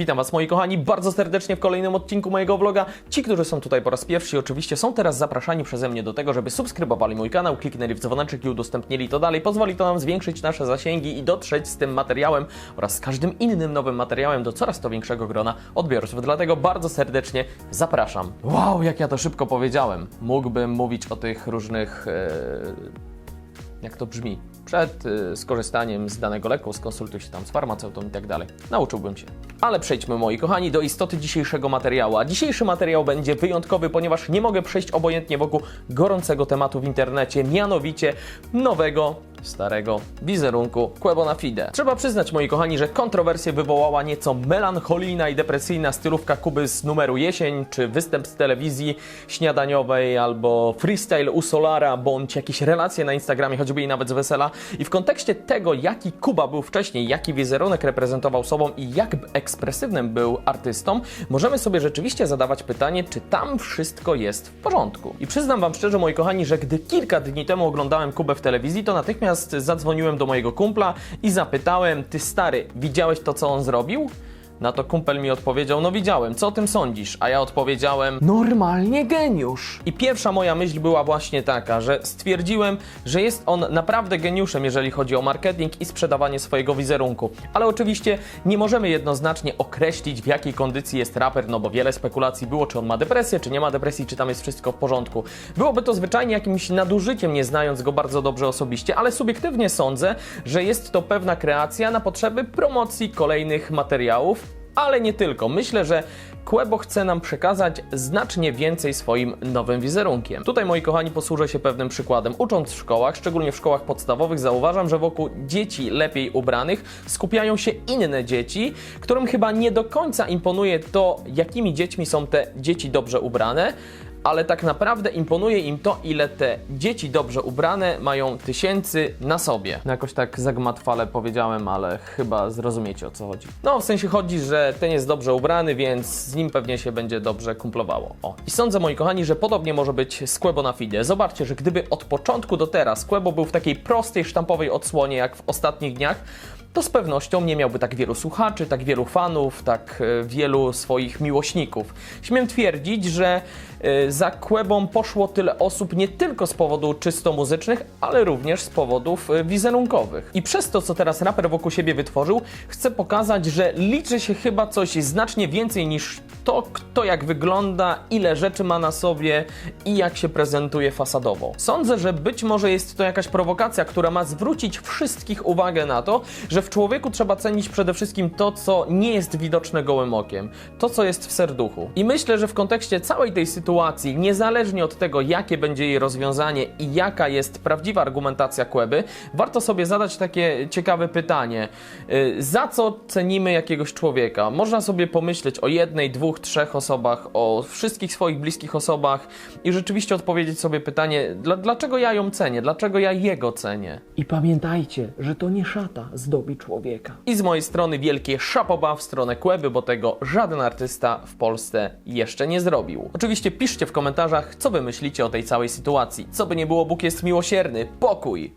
Witam Was moi kochani bardzo serdecznie w kolejnym odcinku mojego vloga. Ci, którzy są tutaj po raz pierwszy oczywiście są teraz zapraszani przeze mnie do tego, żeby subskrybowali mój kanał, kliknęli w dzwoneczek i udostępnili to dalej. Pozwoli to nam zwiększyć nasze zasięgi i dotrzeć z tym materiałem oraz z każdym innym nowym materiałem do coraz to większego grona odbiorców. Dlatego bardzo serdecznie zapraszam. Wow, jak ja to szybko powiedziałem. Mógłbym mówić o tych różnych... e, jak to brzmi. Przed y, skorzystaniem z danego leku skonsultuj się tam z farmaceutą i tak dalej. Nauczyłbym się. Ale przejdźmy, moi kochani, do istoty dzisiejszego materiału. A dzisiejszy materiał będzie wyjątkowy, ponieważ nie mogę przejść obojętnie wokół gorącego tematu w internecie, mianowicie nowego, starego wizerunku Quebona Fide. Trzeba przyznać, moi kochani, że kontrowersję wywołała nieco melancholijna i depresyjna stylówka Kuby z numeru jesień, czy występ z telewizji śniadaniowej, albo freestyle u Solara, bądź jakieś relacje na Instagramie, choćby i nawet z wesela. I w kontekście tego, jaki Kuba był wcześniej, jaki wizerunek reprezentował sobą i jak ekspresywnym był artystą, możemy sobie rzeczywiście zadawać pytanie, czy tam wszystko jest w porządku. I przyznam Wam szczerze, moi kochani, że gdy kilka dni temu oglądałem Kubę w telewizji, to natychmiast zadzwoniłem do mojego kumpla i zapytałem, ty stary, widziałeś to, co on zrobił? Na to kumpel mi odpowiedział, no widziałem, co o tym sądzisz? A ja odpowiedziałem, normalnie geniusz. I pierwsza moja myśl była właśnie taka, że stwierdziłem, że jest on naprawdę geniuszem, jeżeli chodzi o marketing i sprzedawanie swojego wizerunku. Ale oczywiście nie możemy jednoznacznie określić, w jakiej kondycji jest raper, no bo wiele spekulacji było, czy on ma depresję, czy nie ma depresji, czy tam jest wszystko w porządku. Byłoby to zwyczajnie jakimś nadużyciem, nie znając go bardzo dobrze osobiście, ale subiektywnie sądzę, że jest to pewna kreacja na potrzeby promocji kolejnych materiałów, ale nie tylko. Myślę, że Quebo chce nam przekazać znacznie więcej swoim nowym wizerunkiem. Tutaj, moi kochani, posłużę się pewnym przykładem. Ucząc w szkołach, szczególnie w szkołach podstawowych, zauważam, że wokół dzieci lepiej ubranych skupiają się inne dzieci, którym chyba nie do końca imponuje to, jakimi dziećmi są te dzieci dobrze ubrane, ale tak naprawdę imponuje im to, ile te dzieci dobrze ubrane mają tysięcy na sobie. No jakoś tak zagmatwale powiedziałem, ale chyba zrozumiecie o co chodzi. No, w sensie chodzi, że ten jest dobrze ubrany, więc z nim pewnie się będzie dobrze kumplowało. O. I sądzę, moi kochani, że podobnie może być z Quebo na Fide. Zobaczcie, że gdyby od początku do teraz Quebo był w takiej prostej, sztampowej odsłonie, jak w ostatnich dniach, to z pewnością nie miałby tak wielu słuchaczy, tak wielu fanów, tak e, wielu swoich miłośników. Śmiem twierdzić, że za Quebą poszło tyle osób nie tylko z powodu czysto muzycznych, ale również z powodów e, wizerunkowych. I przez to, co teraz raper wokół siebie wytworzył, chcę pokazać, że liczy się chyba coś znacznie więcej niż to, kto jak wygląda, ile rzeczy ma na sobie i jak się prezentuje fasadowo. Sądzę, że być może jest to jakaś prowokacja, która ma zwrócić wszystkich uwagę na to, że w człowieku trzeba cenić przede wszystkim to, co nie jest widoczne gołym okiem, to, co jest w serduchu. I myślę, że w kontekście całej tej sytuacji, niezależnie od tego, jakie będzie jej rozwiązanie i jaka jest prawdziwa argumentacja Kłeby, warto sobie zadać takie ciekawe pytanie. Yy, Za co cenimy jakiegoś człowieka? Można sobie pomyśleć o jednej, dwóch, trzech osobach, o wszystkich swoich bliskich osobach i rzeczywiście odpowiedzieć sobie pytanie, dla, dlaczego ja ją cenię, dlaczego ja jego cenię? I pamiętajcie, że to nie szata zdobi człowieka. I z mojej strony wielkie szapoba w stronę Kłeby, bo tego żaden artysta w Polsce jeszcze nie zrobił. Oczywiście piszcie w komentarzach, co wy myślicie o tej całej sytuacji. Co by nie było, Bóg jest miłosierny. Pokój!